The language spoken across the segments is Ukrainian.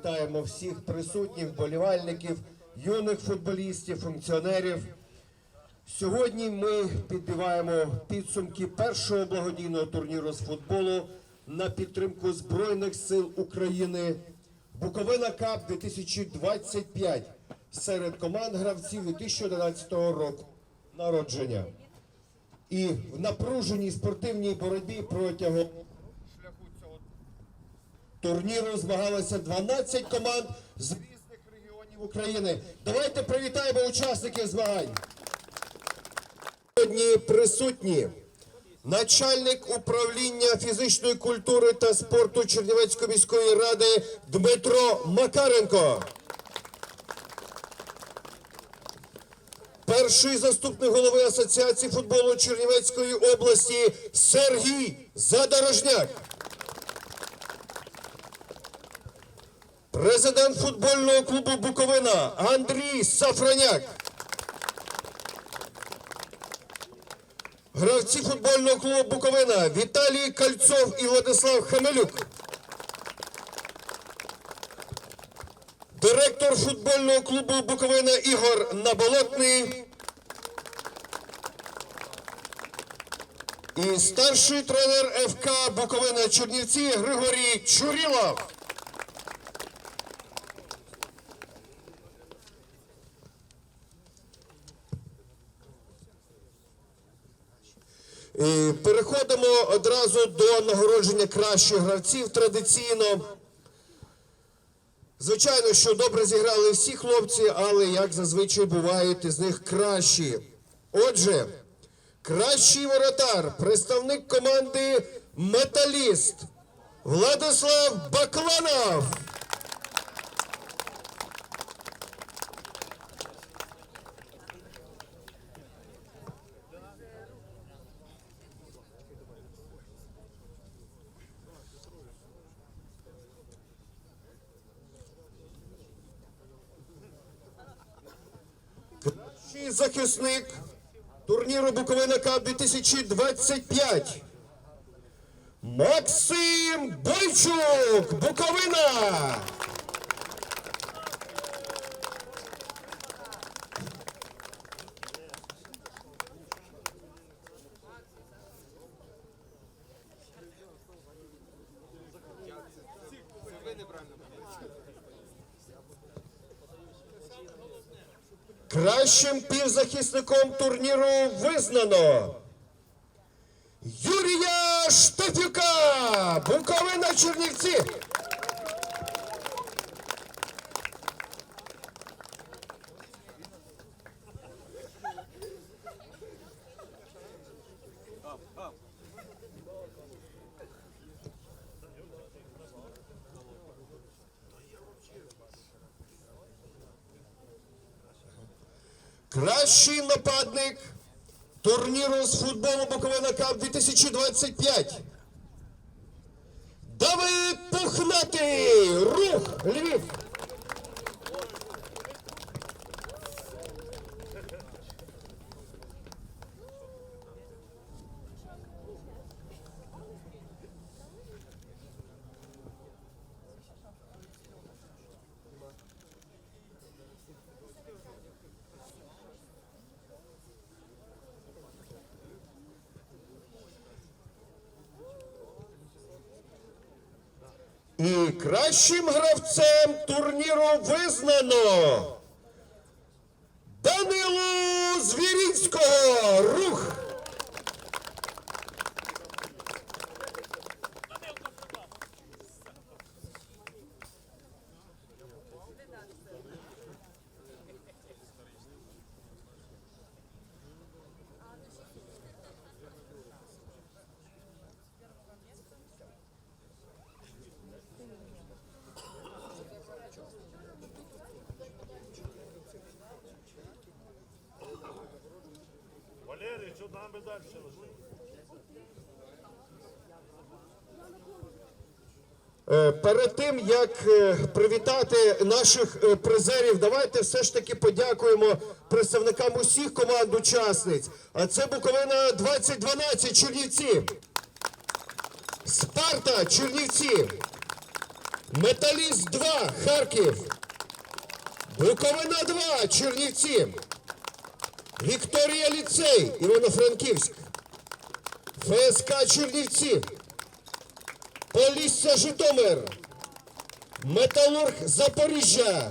вітаємо всіх присутніх вболівальників, юних футболістів, функціонерів. Сьогодні ми підбиваємо підсумки першого благодійного турніру з футболу на підтримку Збройних сил України Буковина Кап 2025 серед команд гравців 2011 року народження. І в напруженій спортивній боротьбі протягом турніру змагалося 12 команд з різних регіонів України. Давайте привітаємо учасників змагань. Сьогодні присутні начальник управління фізичної культури та спорту Чернівецької міської ради Дмитро Макаренко. Перший заступник голови Асоціації футболу Чернівецької області Сергій Задорожняк. Президент футбольного клубу Буковина Андрій Сафраняк. Гравці футбольного клубу Буковина Віталій Кальцов і Владислав Хамелюк. Директор футбольного клубу Буковина Ігор Наболотний. І старший тренер ФК Буковина Чернівці Григорій Чурілов. І переходимо одразу до нагородження кращих гравців традиційно. Звичайно, що добре зіграли всі хлопці, але як зазвичай бувають із них кращі. Отже, кращий воротар, представник команди Металіст Владислав Бакланов. Кращий захисник турніру Буковина Кап 2025. Максим Бойчук, Буковина. Кращим півзахисником турніру визнано Юрія Штефюка, Буковина Чернівці. Кращий нападник турніру з футболу Буковина Кап 2025. Давид Пухнатий! Рух! Львів! І кращим гравцем турніру визнано що нам би далі? Е, Перед тим як е, привітати наших е, призерів, давайте все ж таки подякуємо представникам усіх команд учасниць. А це Буковина 2012 Чернівці, Спарта Чернівці, Металіст 2 Харків. Буковина 2 Чернівці. Вікторія Ліцей Івано-Франківськ. ФСК Чернівці. Полісся Житомир. Металург Запоріжжя.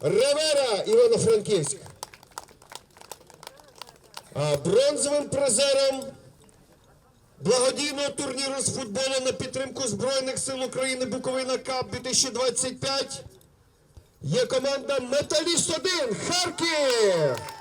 Ревера Івано-Франківськ. А бронзовим призером благодійного турніру з футболу на підтримку Збройних сил України Буковина Кап 2025 є команда Металіст 1 Харків.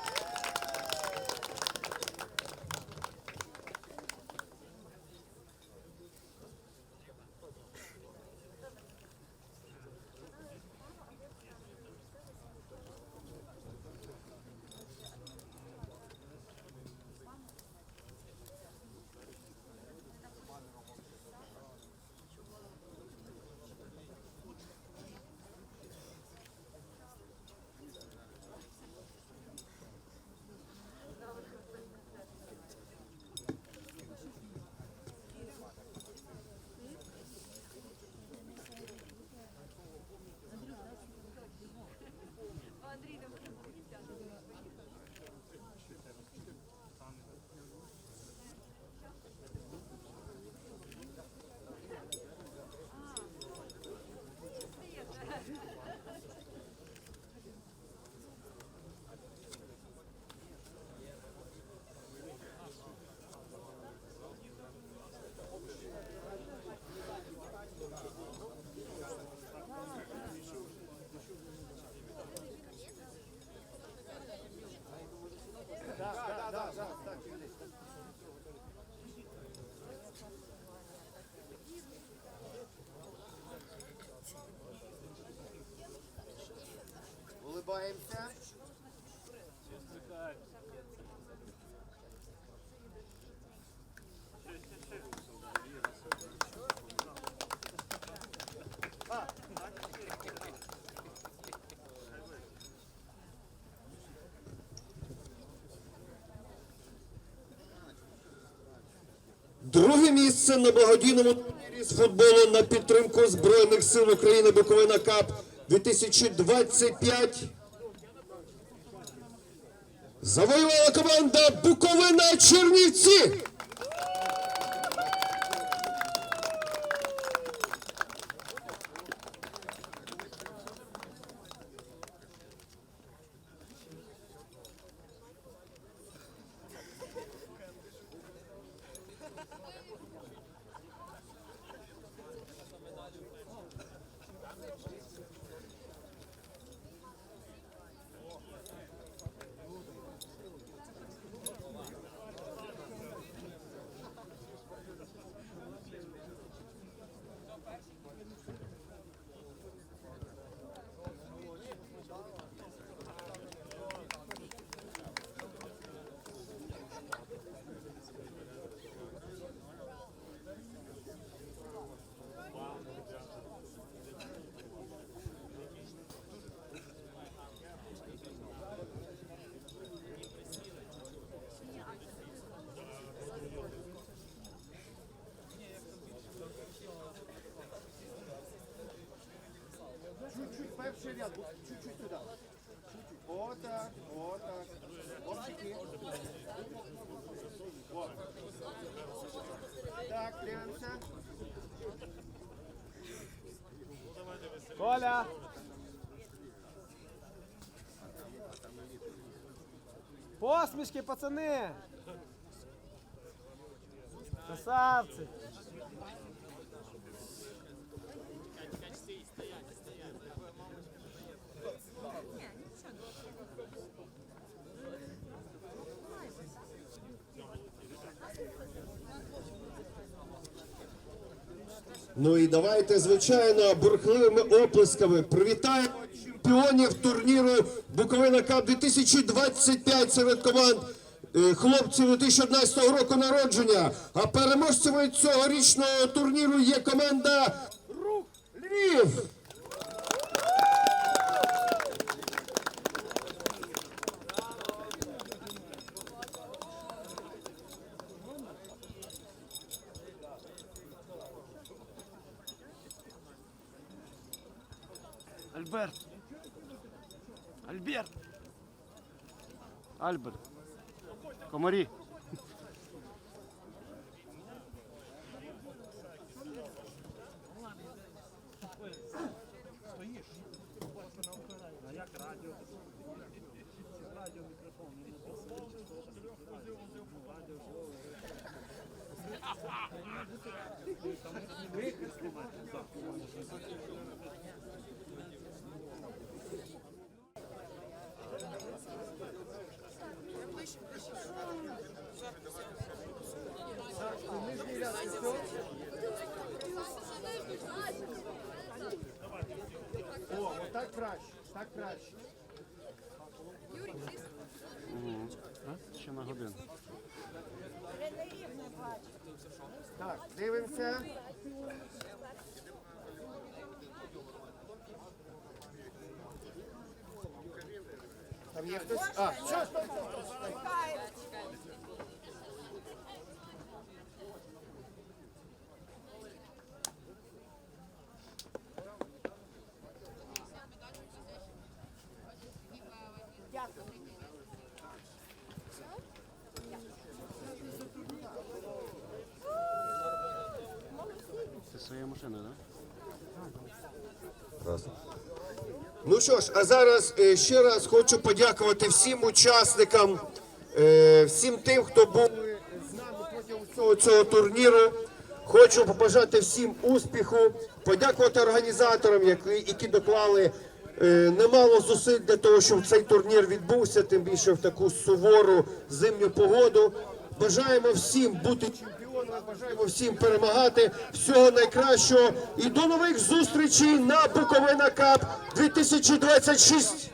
Улыбаемся. Друге місце на благодійному турнірі з футболу на підтримку Збройних сил України Буковина Кап 2025. Завоювала команда Буковина Чернівці. Чуть-чуть перший ряд, чуть-чуть туда. туди. Отак, отак. Опчики. Вот. Так, дивимося. Коля! Посмешки, пацаны. Красавцы. Ну і давайте, звичайно, бурхливими оплесками привітаємо чемпіонів турніру Буковина Кап 2025 серед команд е, хлопців 2011 року народження. А переможцями цьогорічного турніру є команда Рух Львів. Альберт. Альберт. Альберт. Комарі. О, отак краще, так краще. Ще на годину. Так, дивимося. Там є хтось. А, що, що, Це Ну що ж, а зараз е, ще раз хочу подякувати всім учасникам, е, всім тим, хто був з нами протягом цього, цього турніру. Хочу побажати всім успіху, подякувати організаторам, які, які доклали е, немало зусиль для того, щоб цей турнір відбувся, тим більше в таку сувору зимню погоду. Бажаємо всім бути бажаємо всім перемагати. Всього найкращого і до нових зустрічей на Буковина Кап 2026.